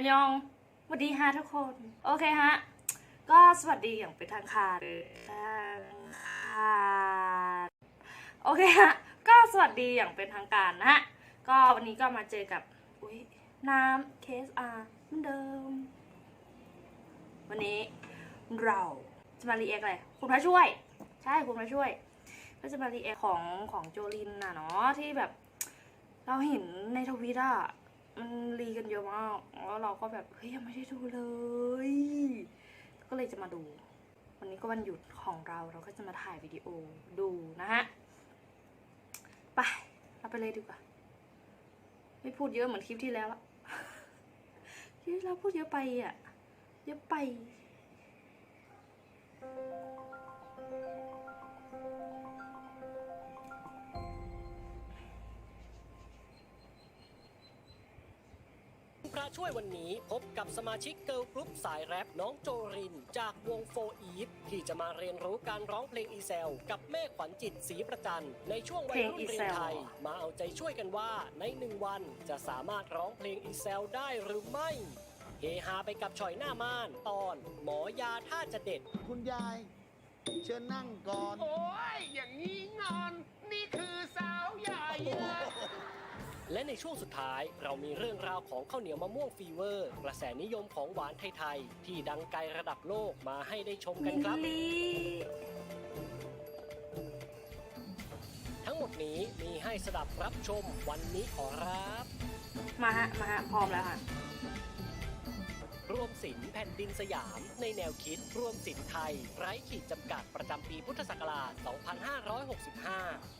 อันยองสวัสดีฮะทุกคน โอเคฮะ ก็สวัสดีอย่างเป็นทางการทางการโอเคฮะ ก็สวัสดีอย่างเป็นทางการนะฮะ ก็วันนี้ก็มาเจอกับ อุ้ยน้ำเคสอาเหมือนเดิม วันนี้เราจะมารีแอคอะไร คุณพระช่วย ใช่ คุณพระช่วย ก็จะมารีแอคของของโจลินน่ะเนาะที่แบบ เราเห็นในทวิตอะ มันรีกันเยอะมากแล้วเราก็แบบเฮ้ยยังไม่ได้ดูเลย ก็เลยจะมาดู วันนี้ก็วันหยุดของเราเราก็จะมาถ่ายวิดีโอดูนะฮะไปเราไปเลยดีกว่า ไม่พูดเยอะเหมือนคลิปที่แล้วอะคลิปเราพูดเยอะไปอะเยอะไป พระช่วยวันนี้พบกับสมาชิกเกิร์ลกรุ๊ปสายแรปน้องโจริน จากวงโฟอีฟที่จะมาเรียนรู้การร้องเพลงอีเซล กับแม่ขวัญจิตศรีประจันในช่วงวัยรุ่นเพลงอีเรีเซยนลไทย มาเอาใจช่วยกันว่าในหนึ่งวันจะสามารถร้องเพลงอีเซลได้หรือไม่เฮฮาไปกับชอยหน้าม่านตอน หมอยาท่าจะเด็ด คุณยาย เชิญนั่งก่อน โอ้ยอย่างนี้งอน นี่คือสาวใหญ่นะ และในช่วงสุดท้ายเรามีเรื่องราวของข้าวเหนียวมะม่วงฟีเวอร์ กระแสนิยมของหวานไทยๆที่ดังไกลระดับโลกมาให้ได้ชมกันลิลครับลี่ทั้งหมดนี้มีให้สดับรับชมวันนี้ขอรับ มาฮะ มาฮะ พร้อมแล้วค่ะ รวมศิลป์แผ่นดินสยาม ในแนวคิดรวมศิลป์ไทย ไร้ขีดจำกัดประจำปีพุทธศักราช 2565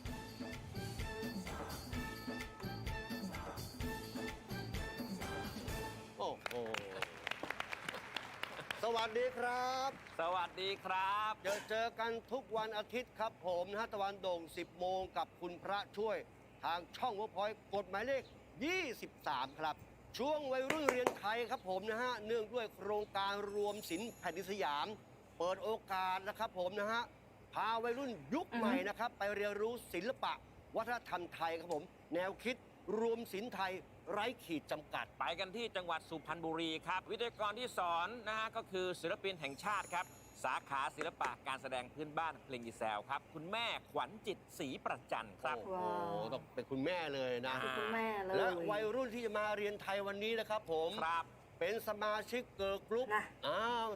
วัสดีครับ สวัสดีครับ เจอเจอกันทุกวันอาทิตย์ครับผมนะฮะตะวันโด่ง 10 โมงกับคุณพระช่วย ทางช่องวพอยกฎหมายเลข 23 ครับ ช่วงวัยรุ่นเรียนไทยครับผมนะฮะ เนื่องด้วยโครงการรวมศิลป์แผ่นดินสยาม เปิดโอกาสนะครับผมนะฮะ พาวัยรุ่นยุคใหม่นะครับ ไปเรียนรู้ศิลปะ วัฒนธรรมไทยครับผม แนวคิดรวมศิลป์ไทย ไร้ขีดจำกัด ไปกันที่จังหวัดสุพรรณบุรีครับ วิทยากรที่สอนนะฮะก็คือศิลปินแห่งชาติครับ สาขาศิลปะการแสดงพื้นบ้านเพลงอีแซวครับ คุณแม่ขวัญจิตศรีประจันครับ โอ้โหต้องเป็นคุณแม่เลยนะอ่าคุณแม่เลยและวัยรุ่นที่จะมาเรียนไทยวันนี้นะครับผม ครับ เป็นสมาชิกเกิร์ลกรุ๊ปนะอ่า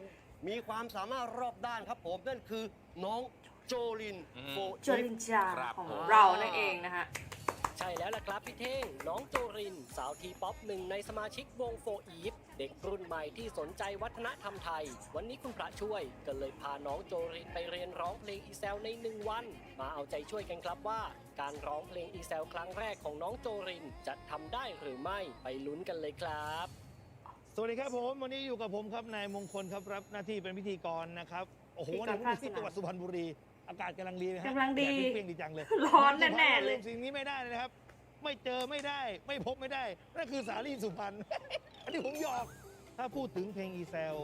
มีความสามารถรอบด้านครับผม นั่นคือน้องโจลินอืม โฟจลินจาครับ ของผมเรานั่นเองนะฮะ ใช่แล้วล่ะครับพี่เท่ง น้องโจริน สาวทีป๊อปหนึ่งในสมาชิกวงโฟอีฟเด็กรุ่นใหม่ที่สนใจวัฒนธรรมไทย วันนี้คุณพระช่วยก็เลยพาน้องโจรินไปเรียนร้องเพลงอีแซลในหนึ่งวัน มาเอาใจช่วยกันครับว่า การร้องเพลงอีแซลครั้งแรกของน้องโจรินจะทำได้หรือไม่ไปลุ้นกันเลยครับ สวัสดีครับผมวันนี้อยู่กับผมครับนายมงคลครับรับหน้าที่เป็นพิธีกรนะครับโอ้โหพิธีวันกรนี้ผมอยู่ที่ภาคสนามจังหวัดสุพรรณบุรี อากาศกำลังดีนะฮะกำลังดีแดเปรี้ยงๆดีจังเลยร้อนแน่ๆเลยลืมสิ่งนี้ไม่ได้เลยนะครับ ไม่เจอไม่ได้ ไม่พบไม่ได้นั่นคือสาลีสุพรรณ อันนี้ผมหยอก ถ้าพูดถึงเพลงอีเซล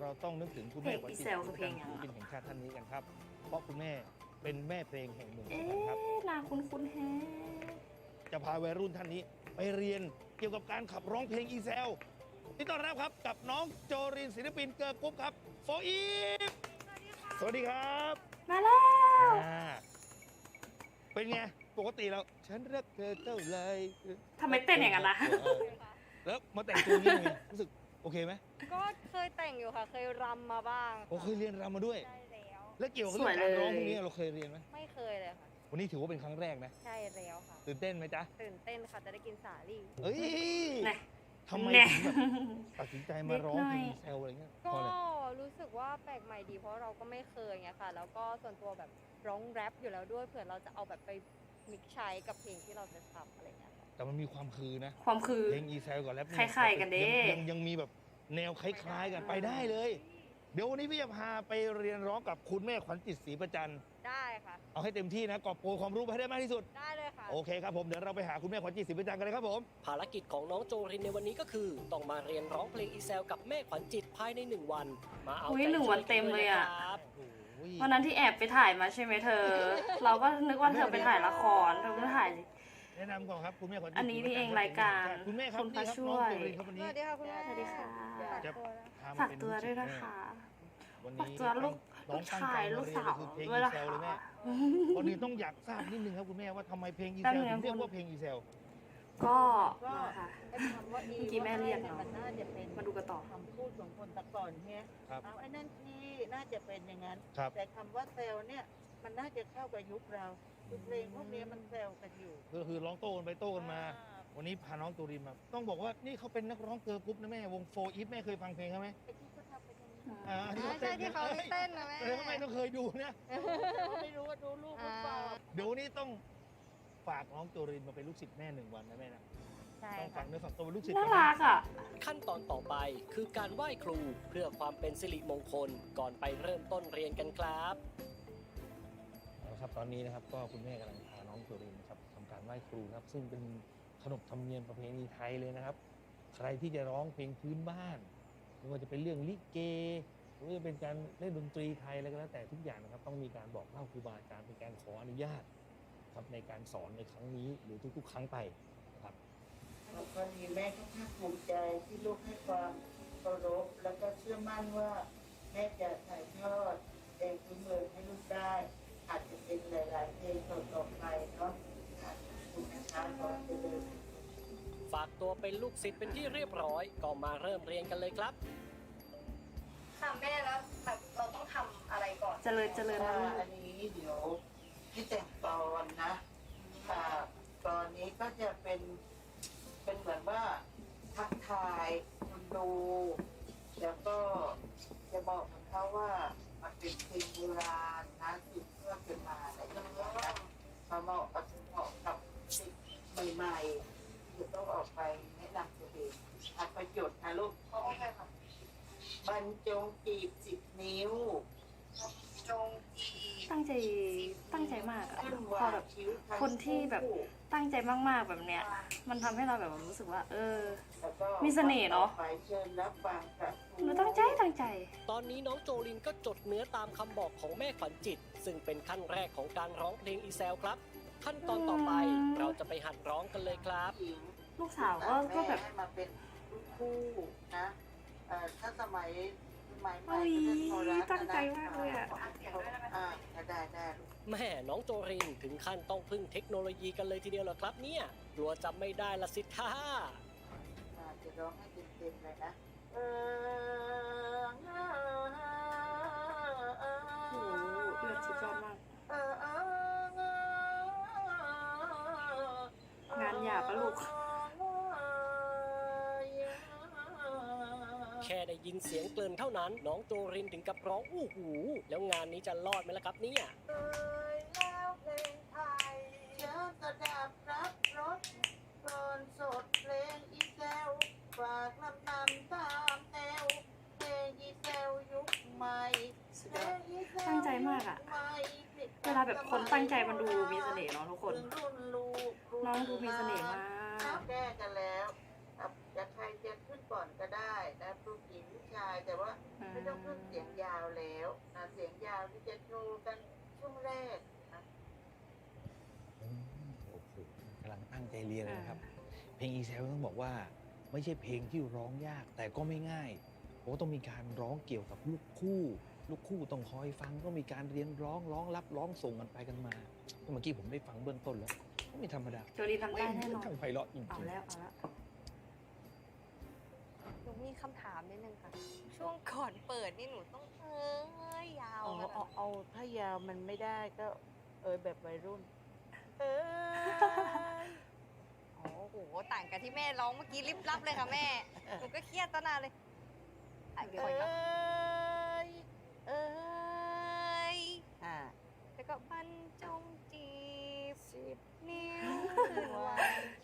เราต้องนึกถึงคุณแม่เพลง Isel คือเพลงยังไงศิลปินแห่งชาติท่านนี้กันครับ เพราะคุณแม่เป็นแม่เพลงแห่งเมืองสุเอ๊พรรณครับะนางคุณคุณแฮะจะพาวัยรุ่นท่านนี้ ไปเรียนเกี่ยวกับการขับร้องเพลงอีเซลที่ต้อนรับครับกับน้องโจรินศิลปินเกิร์ลกรุ๊ปครับโฟอีฟสวัสดีครับ มาแล้ว อ่าเป็นไง ปกติเราฉันรักเธอเท่าไรทำไมเต้นอย่างนั้นล่ะ เออแล้วมาแต่งตัวนี้เป็นไงรู้สึกโอเคไหมก็เคยแต่งอยู่ค่ะ เคยรำมาบ้างโอ้เคยเรียนรำมาด้วยใช่แล้ว แล้วเกี่ยวกับสวยเรื่องการร้องเลยพวกนี้เราเคยเรียนไหมไม่เคยเลยค่ะ วันนี้ถือว่าเป็นครั้งแรกนะใช่แล้วค่ะ ตื่นเต้นไหมจ๊ะตื่นเต้นค่ะ จะได้กินสาลี่ เอ้ยนะ ทำไมแน่ถึงแบบตัดสินใจมาร้องเพลงนิดหน่อยแซวอะไรเงี้ยเพก็ราะอะไรรู้สึกว่าแปลกใหม่ดีเพราะเราก็ไม่เคยไงค่ะ แล้วก็ส่วนตัวแบบร้องแรปอยู่แล้วด้วยเผื่อเราจะเอาแบบไปมิกซ์ใช้กับเพลงที่เราจะทำอะไรเงี้ยค่ะแต่มันมีความคือนะ ความคือ เพลงอีเซลกับแรปนี่คล้ายๆกันเด้ยังยังยังมีแบบแนวคล้ายๆกันไปได้เลย เดี๋ยววันนี้พี่จะพาไปเรียนร้องกับคุณแม่ขวัญจิตศรีประจัน ได้ค่ะ เอาให้เต็มที่นะกอบโกยความรู้ไปให้ได้มากที่สุด ได้เลยค่ะ โอเคครับผม เดี๋ยวเราไปหาคุณแม่ขวัญจิตศรีประจันกันเลยครับผม ภารกิจของน้องโจรินในวันนี้ก็คือ ต้องมาเรียนร้องเพลงอีเซลกับแม่ขวัญจิตภายในหนึ่งวัน มาเอาอุ๊ยใจหนึ่งช่วัวยนเต็มเลยอะกันด้วยนะครับโอ้ยวันนั้นที่แอบไปถ่ายมาใช่ไหมเธอ เราก็นึกว่าเธอไปถ่ายละครเธอไม่ถ่าย แนะนำก่อนครับคุณแม่ขวัญจิตอันนี้นี่เองรายการคุณแม่ครับคุณนี่ครับพระช่น้องวยโจรินครับวันสนี้ วัสดีค่ะคุณแม่สวัสดีค่ะ ฝากจะตัวนะพามาฝากเป็นตัวด้วยศิษนะคะ วันฝากนี้ตัวลูก น้ลูองกตั้งชาใจยมาลูกเรียนสาวก็คือเพลงด้วอียนะเซลเลยแม่คะวันนี้ต้องอยากทราบนิดนึงครับคุณแม่ว่าทำไมเพลงอีแป๊เซบลนึงถึงนะเรียกคุณว่าเพลงอีเซลก็ก็นะคะไอ้คำว่าอีเมื่อกี้แม่เรียกเนอะมันน่าจะเป็นมาดูกันต่อคำพูดของคนแตะก่อนเนี่ยครับเอาไอ้นั่นที่น่าจะเป็นอย่างนั้นครับแต่คำว่าเซลล์เนี่ยมันน่าจะเข้ากับยุคเราคือเพลงพวกนี้มันเซลล์กันอยู่ก็คือร้องโต้กันไปโต้กันมาอ่วันนี้พาน้องตูรินมาต้องบอกว่านี่เขาเป็นนักร้องเกิร์ลกรุ๊ปนะแม่วงโฟอีฟแม่เคยฟังเพลงเขาไหม ไอ้ที่เขาทำเป็นอย่างนี้อ่าอ่าใช่ที่เขาเต้นนะแม่แสดงว่าแม่ต้องเคยดูนะเราไม่รู้ว่าดูลูกหรือเปล่า เดี๋ยววันนี้ต้องฝากน้องตูรินมาเป็นลูกศิษย์แม่หนึ่งวันนะแม่นะใช่ต้องฝัค่ะงเนื้อฝังตัวเป็นลูกศิษย์น่าก่อนนะรักอะ ขั้นตอนต่อไปคือการไหว้ครูเพื่อความเป็นสิริมงคลก่อนไปเริ่มต้นเรียนกันครับเอาละครับตอนนี้นะครับก็คุณแม่กำลังพาน้องตูรินนะครับทำการไหว้ครูนะครับ ซึ่งเป็นขนบธรรมเนียมประเพณีไทยเลยนะครับ ใครที่จะร้องเพลงพื้นบ้าน ไม่ว่าจะเป็นเรื่องลิเกหรือว่าจะเป็นการเล่นดนตรีไทยอะไรก็แล้วแต่ทุกอย่างนะครับ ต้องมีการบอกเล่าครูบาอาจารย์เป็นการขออนุญาตครับในการสอนในครั้งนี้หรือทุก ๆ ครั้งไปนะครับแล้วก็ดีแม่ก็ภาคภูมิใจที่ลูกให้ความเคารพแล้วก็เชื่อมั่นว่าแม่จะถ่ายทอดเพลงพื้นเมืองให้ลูกได้ อาจจะเป็นหลาย ๆเพลงต่อๆไปเนาะค่ะขอบคุณนะคะขอเจริญ ฝากตัวเป็นลูกศิษย์เป็นที่เรียบร้อย ก็มาเริ่มเรียนกันเลยครับ ค่ะแม่แล้วแบบเราต้องทำอะไรก่อนเจริญเจริญนะลูกอันนี้เดี๋ยวที่แต่งตอนนะค่ะตอนนี้ก็จะเป็นเป็นเหมือนว่าทักทายคนดูแล้วก็จะบอกกับเขาว่ามันเป็นเพลงโบราณนะสืบเพื่อกันมาอะไรอย่างเงี้ยนะมาเหมาะกับเหมาะกับเด็กใหม่ๆจะต้องออกไปแนะนำตัวเองอัดประโยชน์นะลูกโอเคค่ะบรรจงจีบสิบนิ้ว จงจีบ ตั้งใจตั้งใจมากอะ ขึ้น พวาอแบบคิ้วทั้งคนที่แบบคู่ตั้งใจมากๆแบบเนี้ย มันทำให้เราแบบว่ารู้สึกว่า เออแล้วก็มีเสน่ห์เนอะไปเชิญรับฟังกับหนูตั้งใจตั้งใจ ตอนนี้น้องโจลินก็จดเนื้อตามคำบอกของแม่ขวัญจิต ซึ่งเป็นขั้นแรกของการร้องเพลงอีแซลครับ ขั้นตอนต่อไปอืมเราจะไปหัดร้องกันเลยครับหญิงลูกสาวก็ก็แบบม่ให้มาเป็นลูกคู่นะเอ่อถ้าสมัยสมัย ใหม่โอ้ยก็จะโทรทัศน์ตั้งใจมากเลยอะอ่าได้ได้ลูกแม่น้องโจรินถึงขั้นต้องพึ่งเทคโนโลยีกันเลยทีเดียวเหรอครับเนี่ยกลัวจำไม่ได้ละสิท่าอ่าจะร้องให้เต็มๆเลยนะ เออ แค่ได้ยินเสียงเกลิ่นเท่านั้น น้องโจรินถึงกับร้องอู้หู แล้วงานนี้จะรอดไหมล่ะครับเนี่ย เอ่ยแล้วเพลงไทยเชิญกระดับรับรสกรอนสดเพลงอีแซวฝากลำนำตามแนวเพลงอีแซวยุคใหม่ สุด เพ ย ล อด งอีแซว ตั้งใจมากอะ ยุคใหม่พลิก เวลาแบบคนตั้งใจมันดูมีเสน่ห์เนาะทุกคน รุ่นลูกรุ่ น้องดูมีเสน่ห์มาก แก้กันแล้วครับจะใครจะขึ้นก่อนก็ได้นะผู้หญิงผู้ชายแต่ว่า ไม่ต้องขึ้นเสียงยาวแล้วนะเสียงยาวที่จะโชว์กันช่วงแรกนะ อืมโอ้โหกำลั งตั้งใจเรียนเลยนะครับ เพลงอีเซลต้องบอกว่าไม่ใช่เพลงที่ร้องยากแต่ก็ไม่ง่ายเพราะว่าต้องมีการร้องเกี่ยวกับลูกคู่ ลูกคู่ต้องคอยฟังก็มีการเรียนร้องร้องรับร้องส่งกันไปกันมาเมื่อกี้ผมได้ฟังเบื้องต้นแล้วไม่ธรรมดาโจลีทำได้แน่นอนทั้งไพเราะจริงเอาๆแล้วเอาแล้วหนูมีคำถามนิดนึงค่ะ ช่วงก่อนเปิดนี่หนูต้องเอ้ยยาวเอาขนาดเอานั้นเอาถ้ายาวมันไม่ได้ก็ เออแบบวัยรุ่น เออโอ้โห ต่างกับที่แม่ร้องเมื่อกี้ริบลับเลยค่ะแม่ หนูก็เครียดตั้งนานเลยอะเดี๋ยวเอก่อนครับ้ยเอ้ยอ่าแล้วก็บรรจงจีบสิบนิ้วขึ้นวาง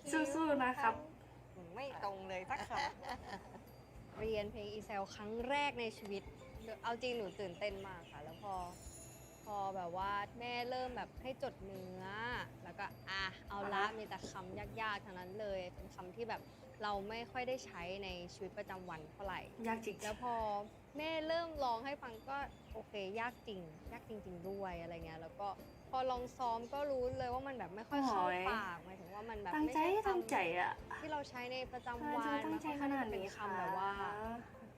คิ้วสู้ๆนะครับ หนูไม่ตรงเลยสักคำเรียนเพลงอีเซลครั้งแรกในชีวิต เอาจริงหนูตื่นเต้นมากค่ะ แล้วพอ พอแบบว่าแม่เริ่มแบบให้จดเนื้อ แล้วก็อะเอาละอ่าฮะมีแต่คำยากๆทั้งนั้นเลย เป็นคำที่แบบเราไม่ค่อยได้ใช้ในชีวิตประจำวันเท่าไหร่ ยากจริง แล้วพอแม่เริ่มร้องให้ฟังก็โอเค ยากจริง ยากจริง ๆ ด้วยอะไรเงี้ยแล้วก็พพอลองซ้อมก็รู้เลยว่ามันแบบไม่ค่อยเข้าโอ้ย ปากหมายถึงว่ามันแบบตั้งไม่ใจใช่คำ ตั้งใจอะที่เราใช้ในประจำทำไมวัเธนอตั้งใจมัขค่อนาดข้งเป็นี้คำแบบว่า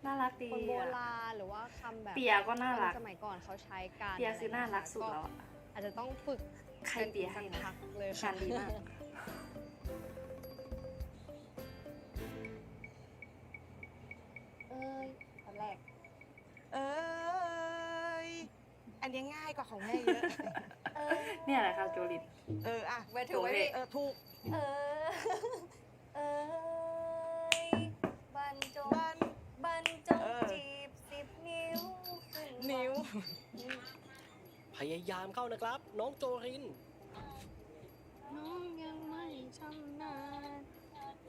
น่ารักดีคนโบอะ ราณหรือว่าคำแบบเปียก็น่ารักคสมัยก่อนเขาใช้กันเปียคือน่ารักสุดแล้วอะ อาจจะต้องฝึกใครเปียให้สักนะ พักเลยชันดีมาก เอ้ยตอนแรก เอ้ย อันนี้ง่ายกว่าของแม่เยอะ เออเนี่ยแหละครับโจลิน เออ อะไว้ถือไว้ดิเออ ถูก เออ เอ้ นนิ้วพยายามเข้านะครับ น้องโจริน น้องยังไม่ชำนาญ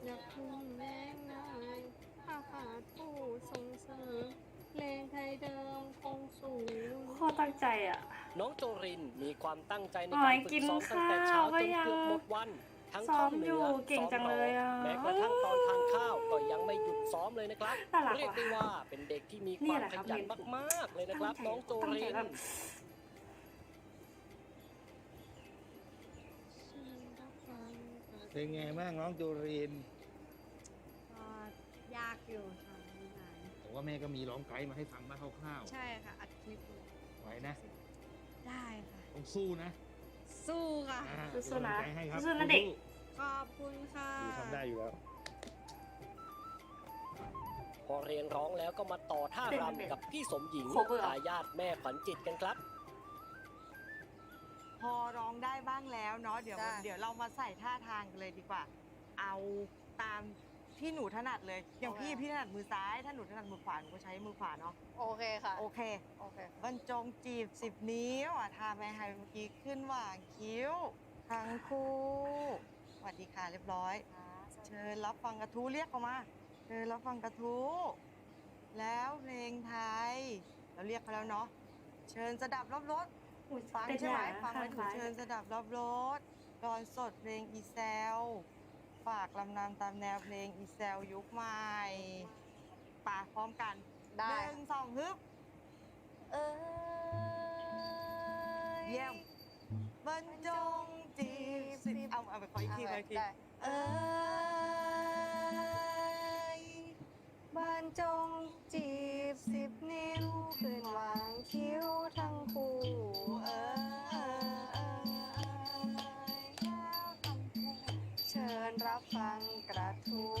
อยากทุ่มแรงนานถ้าขาดผู้ส่งเสริมเพลงไทยเดิมคงสูงโคตรตั้งใจอะ น้องโจรินมีความตั้งใจในอ๋การอฝึกิกนซ้อมตั้งแต่เช้าข้าวก็จนยังเกือบหมดวัน ทั้งซ้อท่อมงเหอยู่นือเก่งซ้อมจังเลยอะร้งแม้กระทั่งตอนทานข้าวก็ยังไม่หยุดซ้อมเลยนะครับน่ารักเรียกว่ะได้ว่าเป็นเด็กที่มีคนี่วามแหละขครับยันเน้นมากๆเลยนะครับ น้องโจตั้งริใจนแบบเป็นไงบ้างน้องโจรินก็ยากอยู่ค่ะไม่นานแต่ว่าแม่ก็มีร้องไกด์มาให้ฟังบ้างคร่าวใช่ค่ะอัดคลิปอยู่ๆไหวนะ ได้ค่ะต้องสู้นะ สู้ค่ะ อ่าสู้ๆนะเป็กำลังใจให้ครับสู้ๆนะเด็ก ขอบคุณค่ะ สู้ๆทำได้อยู่แล้ว พอเรียนร้องแล้วก็มาต่อท่าเต้นรำกับพี่สมหญิง Cover ทายาทแม่ขวัญจิตกันครับ พอร้องได้บ้างแล้วเนาะเดี๋ยวจ้ะ เดี๋ยวเรามาใส่ท่าทางกันเลยดีกว่า เอาตาม ที่หนูถนัดเลย อย่างพี่พี่ถนัดมือซ้าย ถ้าหนูถนัดมือขวาหนูก็ใช้มือขวาเนาะ โอเคค่ะ โอเค โอเค บรรจงจีบสิบนิ้วอะทาแม่ไฮเมื่อกี้ขึ้นหว่างคิ้ว ทั้งคู่สวัสดีค่ะเรียบร้อย เชิญรับฟังกระทู้เรียกเขามา เชิญรับฟังกระทู้ แล้วเพลงไทย เราเรียกเขาแล้วเนาะ เชิญสดับรอบรถอุ๊ยฟังเต้นใช่ไหมยากนะฟังไว้ถูกข้างซ้ายเชิญสดับรอบรถรอนสดเพลงอีแซล ฝากลำนำตามแนวเพลงอีแซลยุคใหม่ป่าพร้อมกันได้ หนึ่งสองฮึบเอ้ย เยี่ยมบรรจงจีบสิเอาเอาไปขออีกทีขออีกที ได้ เอ้ยบรรจงจีบสิบนิ้วขึ้นวางคิ้วทั้งคู่เอ้ย ชิญรับฟังกระทู้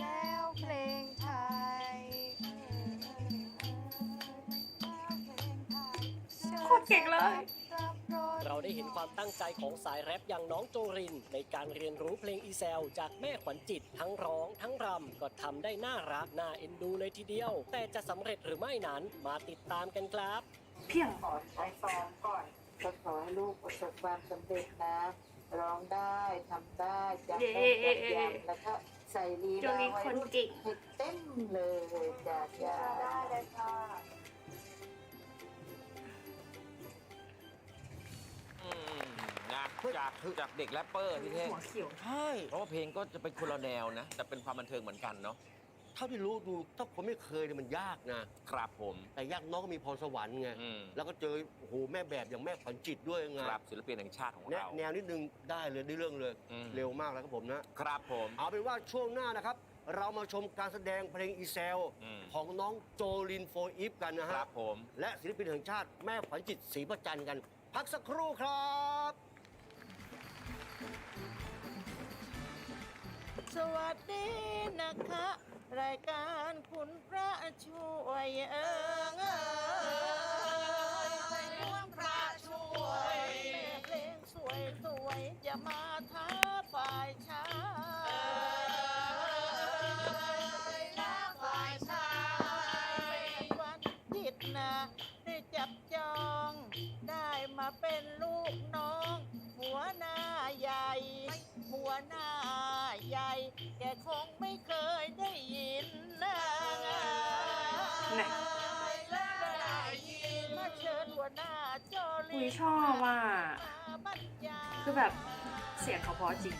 แล้วเพลงไทยโคตรเก่งเลย เราได้เห็นความตั้งใจของสายแรปอย่างน้องโจริน ในการเรียนรู้เพลงอีแซลจากแม่ขวัญจิต ทั้งร้อง ทั้งรำก็ทำได้น่ารักน่าเอ็นดูเลยทีเดียว แต่จะสำเร็จหรือไม่นั้นมาติดตามกันครับ เพียงขอใช้ซ้อมก่อนก็ขอให้ลูกประสบความสำเร็จนะ ร้องได้ทำได้จำได้แม่นยำแล้วก็ใส่ลีโจลาลินไว้คนรุ่นเก่งให้เต็มเลยจ้ะจ้ะได้เลยค่ะอืมนะจากจากเด็กแรปเปอร์ที่เท่งหัวเขียวใช่เพราะว่าเพลงก็จะเป็นคนละแนวนะ แต่เป็นความบันเทิงเหมือนกันเนาะเท่าที่รู้ดูถ้าคนไม่เคยเนี่ยมันยากนะ ครับผม แต่ยากน้องก็มีพรสวรรค์ไง อืม แล้วก็เจอโอ้โหแม่แบบอย่างแม่ขวัญจิตด้วยไงครับศิลปินแห่งชาติของแนะเรา แนวนิดนึงได้เลยได้เรื่องเลย อืม เร็วมากแล้วครับผมนะ ครับผม เอาเป็นว่าช่วงหน้านะครับ เรามาชมการแสดงเพลงอีเซล อืม ของน้องโจลินโฟอีฟกันนะคฮะ รับผม และศิลปินแห่งชาติแม่ขวัญจิตศรีประจันกัน พักสักครู่ครับ สวัสดีนะคะ รายการคุณพระช่วยเอิงเอยคุณพระช่วยแม่เพลงสวยสวยๆอย่ามาท้าฝ่ายชาย หัวหน้าใหญ่แกคงไม่เคยได้ยินนะน่ะได้ยินมาเชิญหัวหน้าโจลีอุ้ยชอบอะมาบรรยายคือแบบเสียงเขาเพราะจริง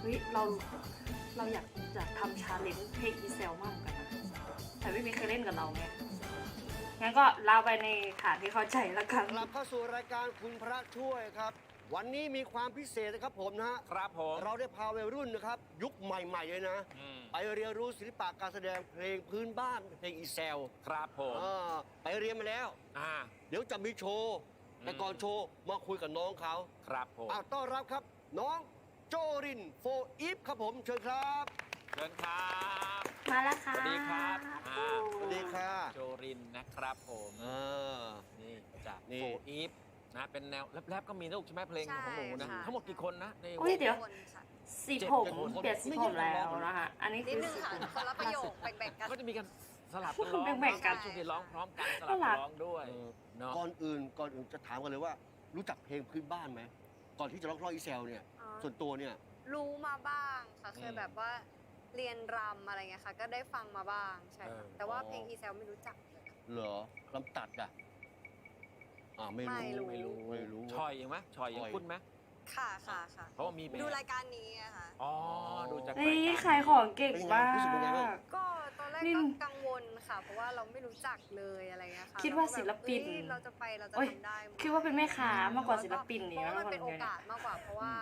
เฮ้ยเราเราอยากอยากทำชาเลนจ์เพลงอีเซลมากเหมือนกันนะแต่ไม่มีใครเล่นกับเราไงงั้นก็เล่าไปในฐานที่เข้าใจแล้วกันกลับเข้าสู่รายการคุณพระช่วยครับ วันนี้มีความพิเศษนะครับผมนะฮะครับผม เราได้พาวัยรุ่นนะครับ ยุคใหม่ๆเลยนะ อืม ไปเรียนรู้ศิลปะการแสดงเพลงพื้นบ้านเพลงอีแซลครับผมอ่าไปเรียนมาแล้ว อ่า เดี๋ยวจะมีโชว์อืมแต่ก่อนโชว์มาคุยกับน้องเขาครับผมอ้าวต้อนรับครับ น้องโจรินโฟอีฟครับผมเชิญครับเชิญครับ มาแล้วค่ะสวัสดีครับอ่า สวัสดีค่ะโจรินนะครับผม อ่า นี่จากนี่ โฟอีฟ นะเป็นแนวแรปๆก็มีนะลูกใช่ไหมเพลงของหนูนะใช่ค่ะ ทั้งหมดกี่คนนะในอุ้ยเดี๋ยว คนค่ะสีเจ็ดผมคนเปลี่ยนสีผมแล้วนะคะอันนี้นิคืดอนึงสีค่ะผม คนละประโยคแบ่งๆกัน ก็จะมีกันสลับกันร้องแบ่งๆกัน ช่วงที่ร้องพร้อมกันสลับน่ารักร้องด้วยเออเนาะก่อนอื่นก่อนอื่นจะถามกันเลยว่า รู้จักเพลงพื้นบ้านไหมก่อนที่จะร้องร้องอีแซลเนี่ย อ๋อส่วนตัวเนี่ย รู้มาบ้างค่ะเคยอืมแบบว่าเรียนรำอะไรเงี้ยค่ะ ก็ได้ฟังมาบ้างใช่ค่ะเออแต่ว่าอ๋อเพลงอีเซลไม่รู้จักเลยค่ะเหรอลำตัดอะ อ่าไม่ไม่รู้รู้ไม่รู้ไม่รู้ ชอยยังไหมชอยยังชอยคุ้นไหมค่ะค่ะค่ะเพราะว่ามีแบบดูรายการนี้อะค่ะ อ๋อดูจากนี่รายขายของเก่งมากรู้สึกเป็นไงบ้างก็ตอนแรกนี่ ก็กังวลค่ะ เพราะว่าเราไม่รู้จักเลยอะไรเงี้ยค่ะคิดว่าเรก็แบบศิลปินเอ้ยเราจะไปเราจะโอ๊ยทำได้ไหมคิดว่าเป็นแม่ค้ามากกว่าศิลปินเพนี่ราะว่ามันนะเป็นคโอนเดียวกาสมากกว่า เพราะว่า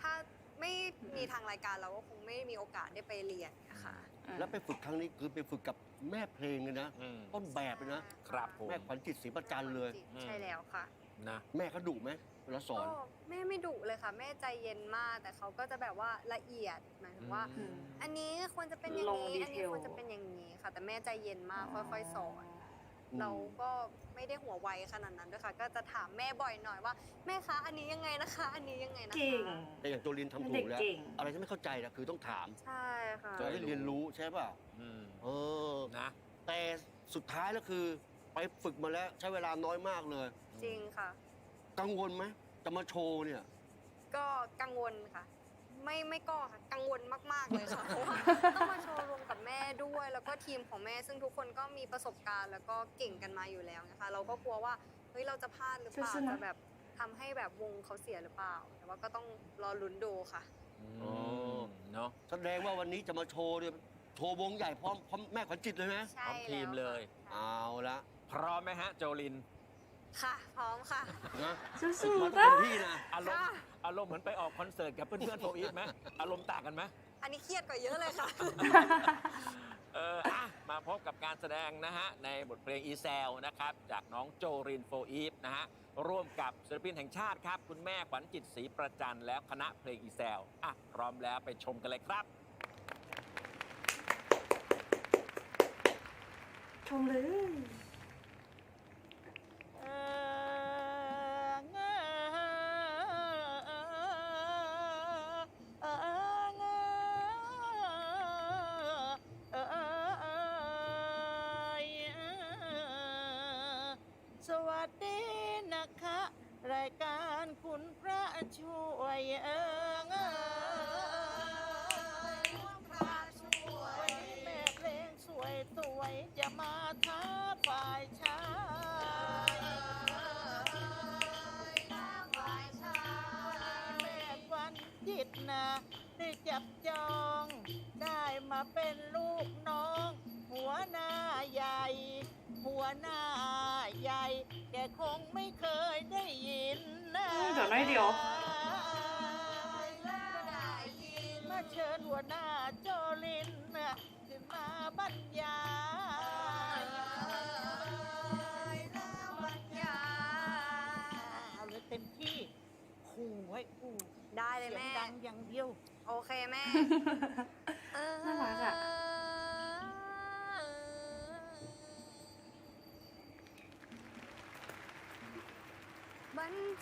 ถ้าไม่มีทางรายการเราก็คงไม่มีโอกาสได้ไปเรียนนะคะเนี่ย แล้วไปฝึกครั้งนี้คือไปฝึกกับแม่เพลงเลยนะ อืม ต้นแบบเลยนะ ครับผมแม่ขวัญจิตศรีประจันเลยอืมใช่แล้วค่ะ นะแม่เขาดุไหมเวลาสอน ก็แม่ไม่ดุเลยค่ะ แม่ใจเย็นมาก แต่เขาก็จะแบบว่าละเอียดหมายถึงว่า อืม อันนี้ควรจะเป็นอย่างลงนี้ ดีอันเทนี้ล ควรจะเป็นอย่างนี้ค่ะ แต่แม่ใจเย็นมากค่อยๆสอน เราก็ไม่ได้หัวไวขนาดนั้นด้วยค่ะ ก็จะถามแม่บ่อยหน่อยว่า แม่คะอันนี้ยังไงนะคะ อันนี้ยังไงนะคะเก่ง แต่อย่างโจลินทำถูเด็กกแล้วเก่ง อะไรที่ไม่เข้าใจนะคือต้องถามใช่ค่ะ จะได้เรียนรู้ใช่ป่ะอืมเออ นะ แต่สุดท้ายแล้วคือไปฝึกมาแล้วใช้เวลาน้อยมากเลย จริงค่ะ กังวลไหมจะมาโชว์เนี่ย ก็กังวลค่ะ ไม่ไม่ก็ค่ะกังวลมากๆเลยค่ะเพราะว่าต้องมาโชว์รวมกับแม่ด้วย แล้วก็ทีมของแม่ซึ่งทุกคนก็มีประสบการณ์ แล้วก็เก่งกันมาอยู่แล้วนะคะเราก็กลัวว่าเฮ้ยเราจะพลาดหรือเปล่าสู้ๆนะจะแบบทำให้แบบวงเขาเสียหรือเปล่าแต่ว่าก็ต้องรอลุ้นดูค่ะอ๋อเนาะแสดงว่าวันนี้จะมาโชว์เนี่ยโชว์วงใหญ่พร้อมพร้อมแม่ขวัญจิตเลยไหมใช่พร้อมทีมเลยแล้วค่ะเอาละพร้อมไหมฮะโจลิน ค่ะ พร้อมค่ะ นะสู้มาๆเต็นะมที่นะ อารมณ์ค่ะ อารมณ์เหมือนไปออกคอนเสิร์ตกับเพื่อนๆโฟอีฟไหมอารมณ์ต่างกันไหมอันนี้เครียดกว่าเยอะเลยค่ะ เอออะมาพบกับการแสดงนะฮะ ในบทเพลงอีแซลนะครับ จากน้องโจรินโฟอีฟนะฮะ ร่วมกับศิลปินแห่งชาติครับ คุณแม่ขวัญจิตศรีประจันแล้วคณะเพลงอีแซลอะ พร้อมแล้วไปชมกันเลยครับ ชมเลย เฮ้ยเดี๋ยวน้อยเดียวมาเชิญหัวหน้าโจลินน่ะขึ้นมาบรรยายเอาเลยเต็มที่ขู่ไว้ขู่ได้เลยเสียงแม่ดังอย่างเดียว โอเคแม่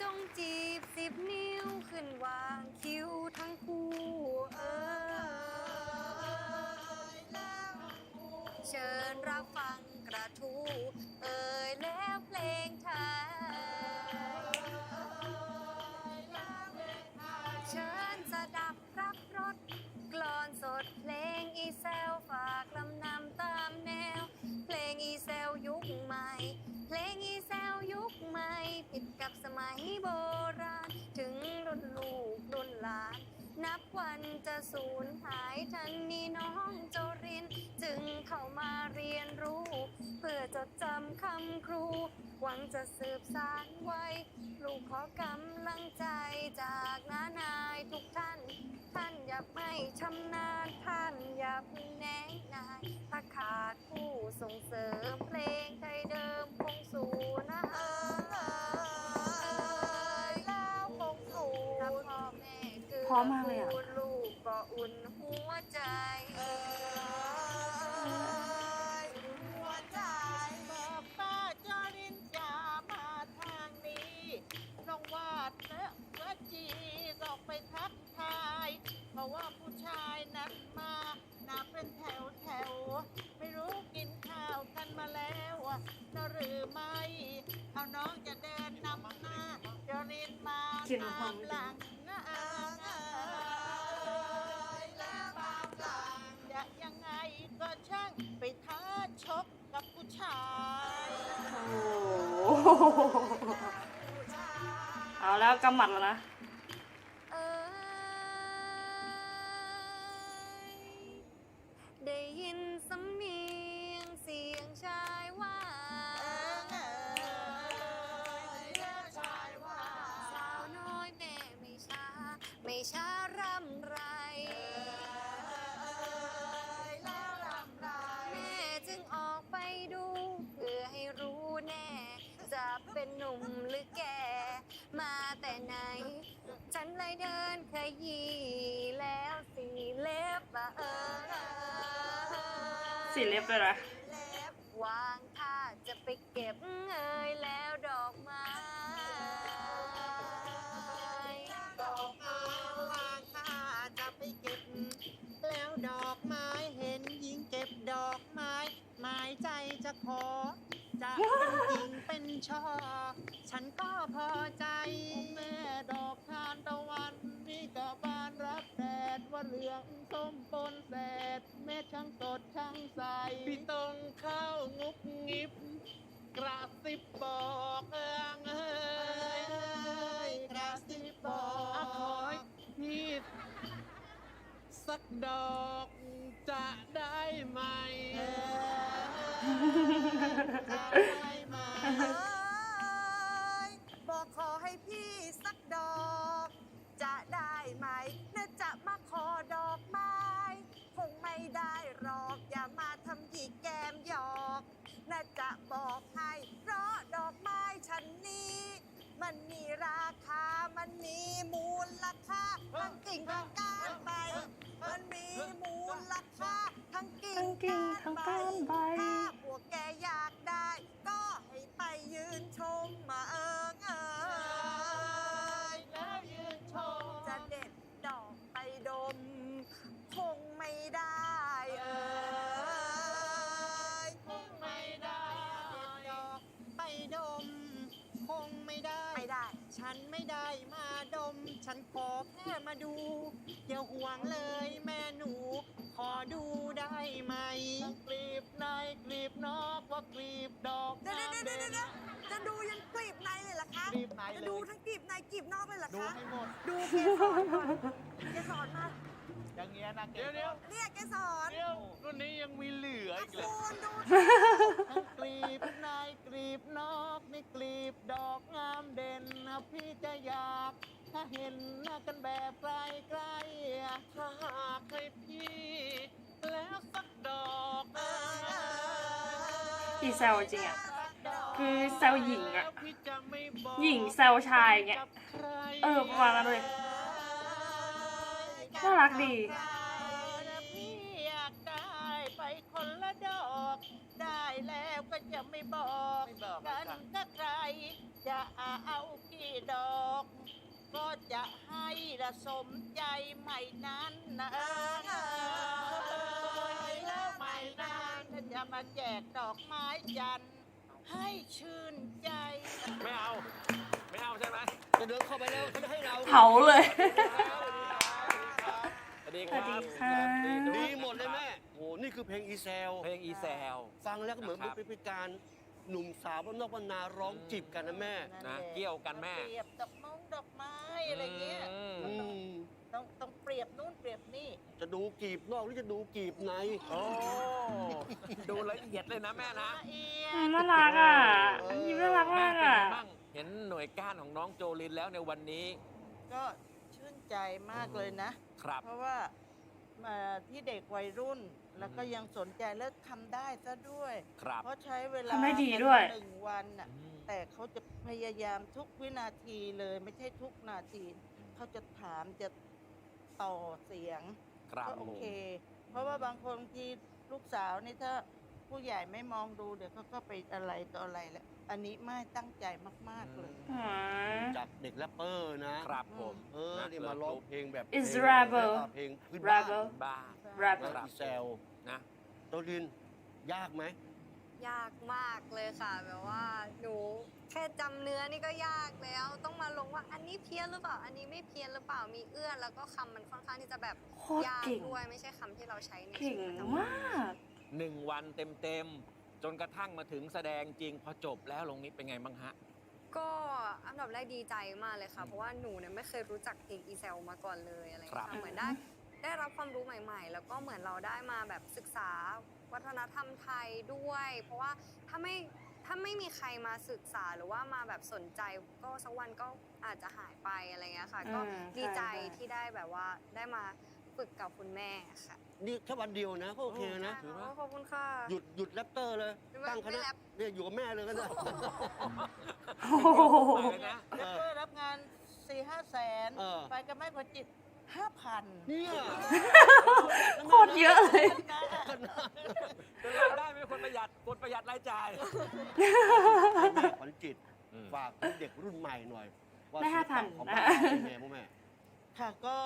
จงจีบสิบนิ้วขึ้นวางคิ้วทั้งคู่เออเชิญรับฟังกระทู้เอ่ยแล้ว กับสมัยโบราณ ถึงรุ่นลูกรุ่นหลาน นับวันจะสูญหายทันนี้น้องโจริน จึงเข้ามาเรียนรู้ เพื่อจดจำคำครู หวังจะสืบสานไว้ ลูกขอกำลังใจจากน้านายทุกท่าน ท่านอย่าไม่ชำนาญท่านอย่าเพึ่งแน่นายถ้าขาดผู้ส่งเสริม ราะมากเลยอะกูลลูกก็อุ่นหัวใจเอ่ยหัวใจบอกป้าจอรินจะมาทางนี้น้องวาดและวจีออกไปทักทาย เพราะว่าผู้ชายนั้นมานับเป็นแถวแถวไม่รู้กินข้าวกันมาแล้วนะหรือไม่ เอาน้องจะเดินนำหน้าจอรินมากินตามหลัง เอาแล้วกำหมัดแล้วนะ ดอกไม้หมายใจจะขอ จะเป็นหญิงเป็นช่อ ฉันก็พอใจ แม่ดอกทานตะวันนี่ก็บานรับแดดว่าเหลืองส้มปนแสดเม็ดช่างสดช่างใสพี่ตรงเข้างุบงิบ กระซิบบอกเอิงเอ้ยกระซิบบอกขอให้พี่สักดอก จะได้ไหมจะได้ไหมบอกขอให้พี่สักดอก จะได้ไหมน่าจะมาขอดอกไม้คงไม่ได้หรอกอย่ามาทำหยิกแกมหยอกน่าจะบอกให้เพราะดอกไม้ฉันนี้ มันมีราคา ก้านใบ ถ้าพวกแกอยากได้ ก็ให้ไปยืนชมมาเอิงเอยแล้วยืนชม จะเด็ดดอกไปดม คงไม่ได้เอยคงไม่ได้เด็ดดอกไปดม คงไม่ได้ ไม่ได้ ฉันไม่ได้มาดม ฉันขอแค่มาดูอย่าห่วงเลยแม่หนู อดูได้ไหมกลีบในกลีบนอกว่ากลีบดอกเดี๋ยวเดี๋ยวเดี๋ยวเดี๋ยวจะดูยันกลีบในเลยเหรอคะกลีบในจะเลดูย ทั้งกลีบในกลีบนอกเลยเหรอดูคะให้หมด ดูเกสรก่อนเกสรมาอย่างเงี้ยนะเดี๋ยวเดี๋ยว เนี่ยเกสรเดี๋ยวรุ่นนี้ยังมีเหลืออีกเลยคุณดูทั้งกลีบในกลีบนอกนี่กลีบดอกงามเด่นนะพี่จะอยาก ถ้าเห็นหน้ากันแบบใกล้ๆถ้าหากให้พี่ แล้วสักดอกอีแซวจริงอะคือแซวหญิงอะแล้วพี่จะไม่บอกหญิงแซวชายเงี้ย กับใครเออประมาณนั้นเลย น่ารักดีพี่อยากได้ไปคนละดอก ได้แล้วก็จะไม่บอกกันกับใครจะเอากี่ดอก ก็จะให้ละสมใจใหม่นั้นนะเออแล้วใหม่นั้นจะมาแจกดอกไม้จันทร์ให้ชื่นใจ ไม่เอา ไม่เอาใช่ไหมจะเดินเข้าไปแล้วเขาจะให้เราเผาเลย สวัสดีสควัรัสดีบค่ะ ดีหมดเลยแม่โอ้โหนี่คือเพลงอีเซล เพลงอีแซลฟังแล้วก็เหมือนนะครับ เป็นการหนุ่มสาวบ้านนอกบ้านนาร้องจีบกันนะแม่ นะเกี่ยวกันแม่ เปรียบดอกมง ดอกไม้อะไรเงี้ยอืมอืมต้องต้องเปรียบนู่นเปรียบนี่ จะดูกีบนอกหรือจะดูกีบในโอ้ดูละเอียดเลยนะแม่นะละเอียอืมดน่ารักอะยิ้มน่ารักแม่มากเป็นอะไงบ้างเห็นหน่วยก้านของน้องโจลินแล้วในวันนี้ ก็ชื่นใจมากเลยนะ ครับ เพราะว่ามาที่เด็กวัยรุ่นแล้วก็ยังสนใจและทำได้ซะด้วยครับเพราะใช้เวลาทำได้ดีด้วยหนึ่งวันน่ะอืม แต่เขาจะพยายามทุกวินาทีเลย ไม่ใช่ทุกนาที เขาจะถามจะต่อเสียงครับก็โอเค เพราะว่าบางคนที่ลูกสาวนี่ถ้าผู้ใหญ่ไม่มองดูเดี๋ยวเขาก็ไปอะไรต่ออะไรแหละอันนี้ไม่ตั้งใจมาก ๆ เลยอ๋อจากเด็กแรปเปอร์นะครับผมเออนี่มาร้องเพลงแบบ Is เพลง rebel เพลงพื้นบ้าน rebel บ้า Rebel นะอีเซลนะโตลินยากไหม ยากมากเลยค่ะ แบบว่าหนูแค่จำเนื้อนี่ก็ยากแล้ว ต้องมาลงว่าอันนี้เพี้ยนหรือเปล่า อันนี้ไม่เพี้ยนหรือเปล่ามีเอื้อนแล้วก็คำมันค่อนข้างที่จะแบบโคตรยากเก่งด้วยไม่ใช่คำที่เราใช้ในเก่งชีวิตประจำวันมากหนึ่งวันเต็มๆจนกระทั่งมาถึงแสดงจริงพอจบแล้วลงนี้เป็นไงบ้างฮะก็อันดับแรกดีใจมากเลยค่ะอืมเพราะว่าหนูเนี่ยไม่เคยรู้จักเพลงอีเซลมาก่อนเลยอะไรอย่างครัเงี้บยค่ะเหมือนได้ได้รับความรู้ใหม่ ๆ แล้วก็เหมือนเราได้มาแบบศึกษา วัฒนธรรมไทยด้วย เพราะว่าถ้าไม่ถ้าไม่มีใครมาศึกษาหรือว่ามาแบบสนใจก็สักวันก็อาจจะหายไปอะไรเงี้ยค่ะ ก็อืมดีใจใช่ที่ได้แบบว่าได้มาฝึกกับคุณแม่ค่ะนี่แค่วันเดียวนะก็โอเคนะถือว่าขอบคุณค่ะหยุดหยุดแรปเตอร์เลยไม่ตั้งคไม่ณะแรปเนี่ยอยู่กับแม่เลยก็ได้โอ้โหเลยนะเออเพื่อรับงาน4ี่ห้าแสนเออไปกับแม่ขวัญจิต ห้าพันเนี่ยโคตรเยอะเลยเป็นรายได้ไม่คนประหยัดคนประหยัดรายจ่ายให้แม่ขวัญจิตอืม ฝากถึงเด็กรุ่นใหม่หน่อย ว่าได้ศิลปะ5,000ของบ้านเราเป็นไงพ่อแม่ ค่ะก็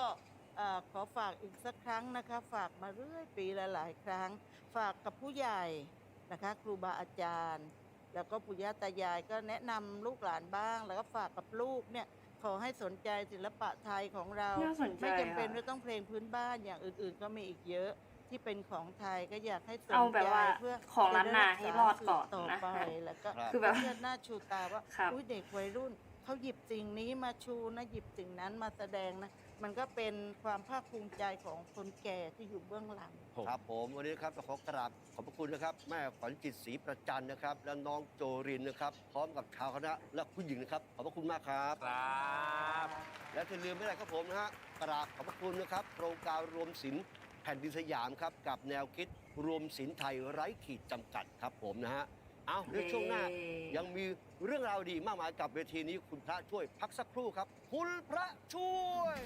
เอ่อขอฝากอีกสักครั้งนะคะ ฝากมาเรื่อยปีละหลายครั้ง ฝากกับผู้ใหญ่นะคะ ครูบาอาจารย์ แล้วก็ปู่ย่าตายายก็แนะนำลูกหลานบ้าง แล้วก็ฝากกับลูกเนี่ย ขอให้สนใจศิลปะไทยของเรา น่าสนใจไม่จำเป็นอะ ว่าต้องเพลงพื้นบ้านอย่างอื่นๆ ก็มีอีกเยอะที่เป็นของไทยก็อยากให้สนเอาแบใจบว่าเพื่อของล้านนาให้รอดก่อนต่อนะไปแล้วก็ครับคือแบบเพื่อหน้าชูตาว่าครับ อุ้ยเด็กวัยรุ่นเขาหยิบสิ่งนี้มาชูนะหยิบสิ่งนั้นมาแสดงนะ มันก็เป็นความภาคภูมิใจของคนแก่ที่อยู่เบื้องหลัง ครับผมวันนี้นะครับขอกราบขอบพระคุณนะครับ แม่ขวัญจิตศรีประจันนะครับ และน้องโจรินนะครับ พร้อมกับชาวคณะและผู้หญิงนะครับ ขอบพระคุณมากครับ ครับ และอย่าลืมไม่ได้ครับผมนะฮะกราบขอบพระคุณนะครับ โครงการรวมศิลป์แผ่นดินสยามครับ กับแนวคิดรวมศิลป์ไทยไร้ขีดจำกัดครับผมนะฮะ เอาในช่วงหน้ายังมีเรื่องราวดีมากมายกับเวทีนี้คุณพระช่วยพักสักครู่ครับ คุณพระช่วย